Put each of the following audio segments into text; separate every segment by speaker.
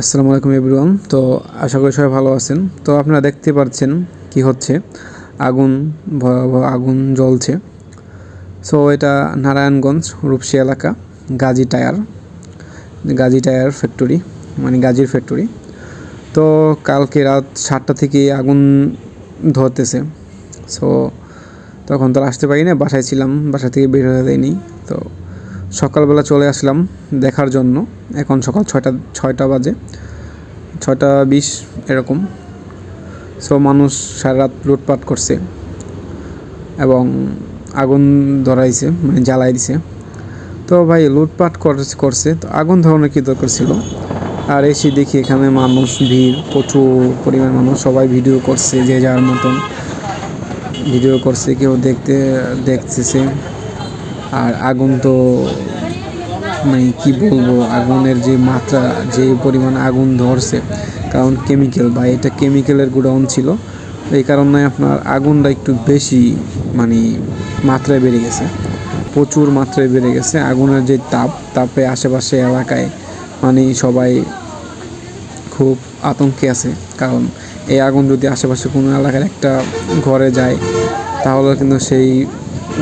Speaker 1: আসসালামু আলাইকুম এভরিওয়ান। তো আশা করি সবাই ভালো আছেন। তো আপনারা দেখতে পাচ্ছেন কি হচ্ছে। আগুন, ভয়াবহ আগুন জ্বলছে। সো এটা নারায়ণগঞ্জ, রূপসী এলাকা, Gazi tyre. Gazi tyre factory মানে গাজীর ফ্যাক্টরি। তো কালকে রাত সাতটা থেকে আগুন ধরতেছে। সো তখন তো আসতে পারি না, বাসায় ছিলাম, বাসা থেকে বের হয়ে দেয়নি। তো সকালবেলা চলে আসলাম দেখার জন্য। এখন সকাল ছয়টা ছয়টা বাজে। ছয়টা বিশ এরকম। সো মানুষ সারা রাত লুটপাট করছে এবং আগুন ধরাইছে মানে জ্বালাই দিছে। তো ভাই, লুটপাট করছে। তো আগুন ধরানোর কী দরকার ছিল? আর এসে দেখি এখানে মানুষ, ভিড়, প্রচুর পরিমাণ মানুষ। সবাই ভিডিও করছে, যে যার মতন। ভিডিও করছে, কেউ দেখতে, দেখতেছে। আর আগুন তো মানে কি বলব, আগুনের যে মাত্রা, যে পরিমাণ আগুন ধরছে, কারণ কেমিক্যাল বা এটা কেমিক্যালের গোডাউন ছিল, এই কারণে আপনার আগুনটা একটু বেশি মানে মাত্রায় বেড়ে গেছে, প্রচুর মাত্রায় বেড়ে গেছে। আগুনের যে তাপ, তাপে আশেপাশে এলাকায় মানে সবাই খুব আতঙ্কে আছে, কারণ এই আগুন যদি আশেপাশে কোনো এলাকার একটা ঘরে যায়, তাহলে কিন্তু সেই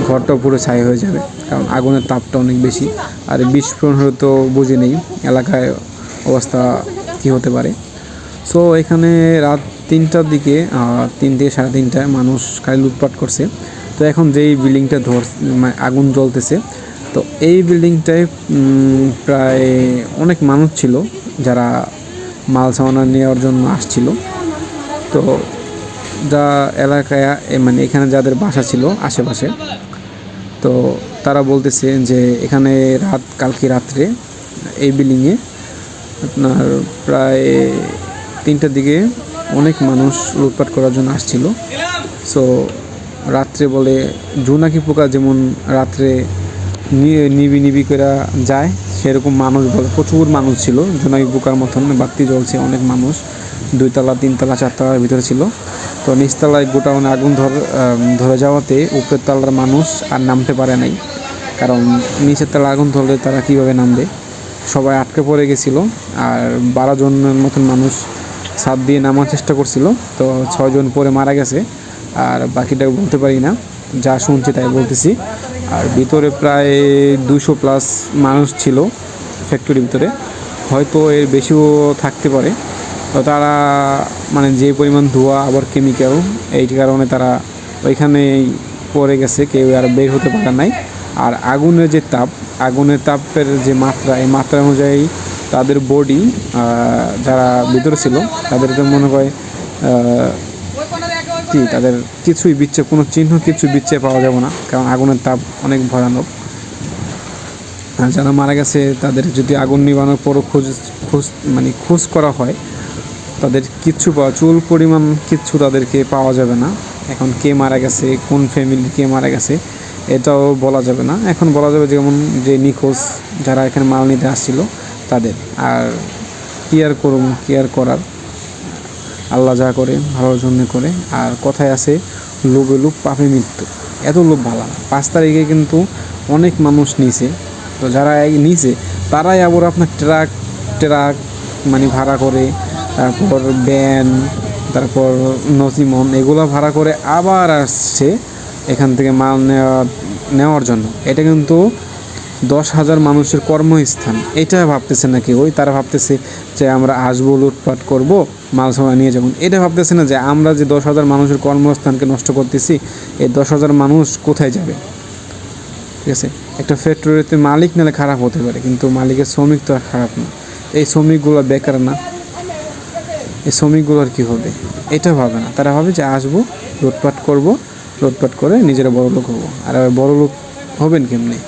Speaker 1: ঘরটা পুরো ছাই হয়ে যাবে। কারণ আগুনের তাপটা অনেক বেশি। আর বিস্ফোরণ হলে তো বুঝে নেই এলাকায় অবস্থা কী হতে পারে। সো এখানে রাত তিনটার দিকে তিন থেকে সাড়ে তিনটায় মানুষ খালি লুটপাট করছে। তো এখন যেই বিল্ডিংটা ধর মানে আগুন জ্বলতেছে, তো এই বিল্ডিংটায় প্রায় অনেক মানুষ ছিল যারা মাল সামানা নেওয়ার জন্য আসছিল। তো যা এলাকায় মানে এখানে যাদের বাসা ছিল আশেপাশে, তো তারা বলতেছে যে এখানে রাত, কালকে রাত্রে এই বিল্ডিংয়ে আপনার প্রায় তিনটার দিকে অনেক মানুষ লুটপাট করার জন্য আসছিল। সো রাত্রে বলে জোনাকি পোকা যেমন রাত্রে নিবি নিবি করে যায়, সেরকম মানুষ বলে, প্রচুর মানুষ ছিল। জোনাকি পোকার মতন, বাতি জ্বলছে, অনেক মানুষ। দুইতলা, তিনতলা, চারতলার ভিতরে ছিল। তো নিচতলায় গোটাউনে আগুন ধর ধরে যাওয়াতে উপরের তলার মানুষ আর নামতে পারে নাই। কারণ নিচের তলা আগুন ধরলে তারা কীভাবে নামবে? সবাই আটকে পড়ে গেছিল আর বারো জনের মতন মানুষ সাত দিয়ে নামার চেষ্টা করছিল। তো ছয়জন পরে মারা গেছে। আর বাকিটা বলতে পারি না। যা শুনছি তাই বলতেছি। আর ভিতরে প্রায় দুশো প্লাস মানুষ ছিল ফ্যাক্টরির ভিতরে। হয়তো এর বেশিও থাকতে পারে। তো তারা মানে যে পরিমাণ ধোঁয়া, আবার কেমিক্যাল এই কারণে তারা ওইখানেই পড়ে গেছে, কেউ আর বের হতে পারে নাই। আর আগুনের যে তাপ, আগুনের তাপের যে মাত্রা, এই মাত্রা অনুযায়ী তাদের বডি যারা ভিতরে ছিল, তাদের তো মনে হয় কি, তাদের কিছুই বিচ্ছে কোনো চিহ্ন কিছু বিচ্ছে পাওয়া যাবে না, কারণ আগুনের তাপ অনেক ভয়ানক। আর যারা মারা গেছে, তাদের যদি আগুন নিবানোর পরও খোঁজ খোঁজ মানে খোঁজ করা হয় তাদের কিচ্ছু পাওয়া চুল পরিমাণ কিচ্ছু তাদেরকে পাওয়া যাবে না। এখন কে মারা গেছে, কোন ফ্যামিলি কে মারা গেছে, এটাও বলা যাবে না। এখন বলা যাবে যেমন যে নিখোঁজ যারা এখানে মাল নিতে আসছিল, তাদের। আর কি আর করুম, কি আর করার? আল্লাহ যা করে, ভালোর জন্য করে। আর কথায় আছে, লোভে লোভ, পাপে মৃত্যু। এত লোভ ভালো। পাঁচ তারিখে কিন্তু অনেক মানুষ নিছে তো যারা নিছে তারাই আবার আপনার ট্রাক ট্রাক মানে ভাড়া করে তারপর ব্যান, তারপর নসিমন, এগুলো ভাড়া করে আবার আসছে এখান থেকে মাল নেওয়া, নেওয়ার জন্য। এটা কিন্তু দশ হাজার মানুষের কর্মস্থান। এটা ভাবতেছে নাকি ওই? তারা ভাবতেছে যে আমরা আসব, লুটপাট করব, মাল সামানা নিয়ে যাব। এটা ভাবতেছে না যে আমরা যে দশ হাজার মানুষের কর্মস্থানকে নষ্ট করতেছি, এই দশ হাজার মানুষ কোথায় যাবে? ঠিক আছে? একটা ফ্যাক্টরিতে মালিক নালে খারাপ হতে পারে, কিন্তু মালিকের শ্রমিক তো আর খারাপ না। এই শ্রমিকগুলো বেকার না। এই শ্রমিকগুলোর কী হবে? এটা ভাবে না। তারা ভাবে যে আসব, লুটপাট করব, লুটপাট করে নিজেরা বড় লোক হব। আর বড় লোক হবেন কেমনি?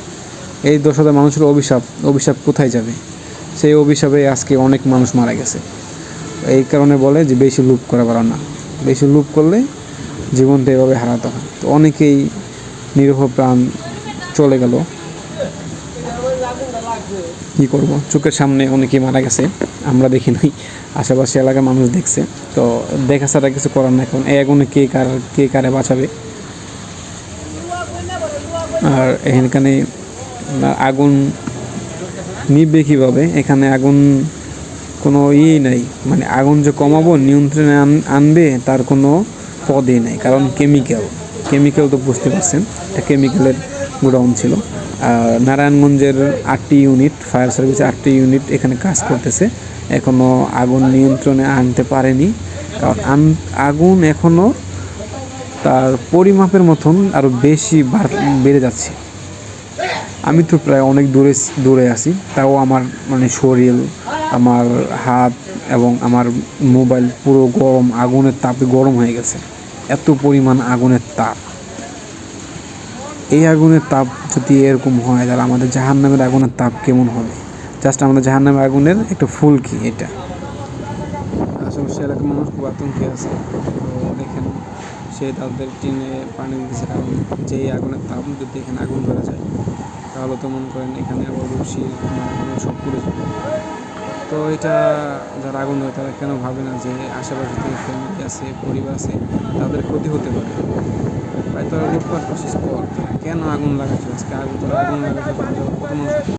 Speaker 1: এই দশ মানুষের অভিশাপ অভিশাপ কোথায় যাবে? সেই অভিশাপে আজকে অনেক মানুষ মারা গেছে। এই কারণে বলে যে বেশি লুপ করা পারো না। বেশি লুপ করলে জীবনটা এভাবে হারাতে হয়। তো অনেকেই নিরহ প্রাণ চলে গেল। কি করব? চোখের সামনে অনেকেই মারা গেছে, আমরা দেখি নাই, আশেপাশে এলাকার মানুষ দেখছে। তো দেখা ছাড়া কিছু করার না এখন। আগুনে কে কার, কে কারে বাঁচাবে? আর এখানে আগুন নিবে কীভাবে? এখানে আগুন কোনো ইয়ে নেই। মানে আগুন যে কমাবো, নিয়ন্ত্রণে আন- আনবে, তার কোনো পদই নেই। কারণ কেমিক্যাল কেমিক্যাল তো বুঝতে পারছেন এটা কেমিক্যালের গোডাউন ছিল। নারায়ণগঞ্জের আটটি ইউনিট ফায়ার সার্ভিসের আটটি ইউনিট এখানে কাজ করতেছে। এখনও আগুন নিয়ন্ত্রণে আনতে পারেনি। কারণ আগুন এখনও তার পরিমাপের মতন আরও বেশি বেড়ে যাচ্ছে। আমি তো প্রায় অনেক দূরে দূরে আছি। তাও আমার মানে শরীর, আমার হাত এবং আমার মোবাইল পুরো গরম, আগুনের তাপে গরম হয়ে গেছে। এত পরিমাণ আগুনের তাপ। এই আগুনের তাপ যদি এরকম হয়, তাহলে আমাদের জাহান নামের আগুনের তাপ কেমন হবে? জাস্ট আমাদের জাহান নামের আগুনের একটা ফুল কি এটা আশেপাশে এলাকার মানুষ খুব আতঙ্কে আছে। তো দেখেন, সে তাদের টিনে পানি দিতেছে কারণ যেই আগুনের তাপ যদি এখানে আগুন ধরে যায়, তাহলে তো মনে করেন এখানে আবার রশি সব পুড়ে যাবে। তো এটা যারা আগুন ধরে, তারা কেন ভাবে না যে আশেপাশে ফ্যামিলি আছে, পরিবার আছে, তাদের ক্ষতি হতে পারে? তোরা লুটপাট করছিস কর কেন আগুন লাগাচ্ছিস আজকে আগুন তোরা আগুন লাগাচ্ছিস কত মানুষ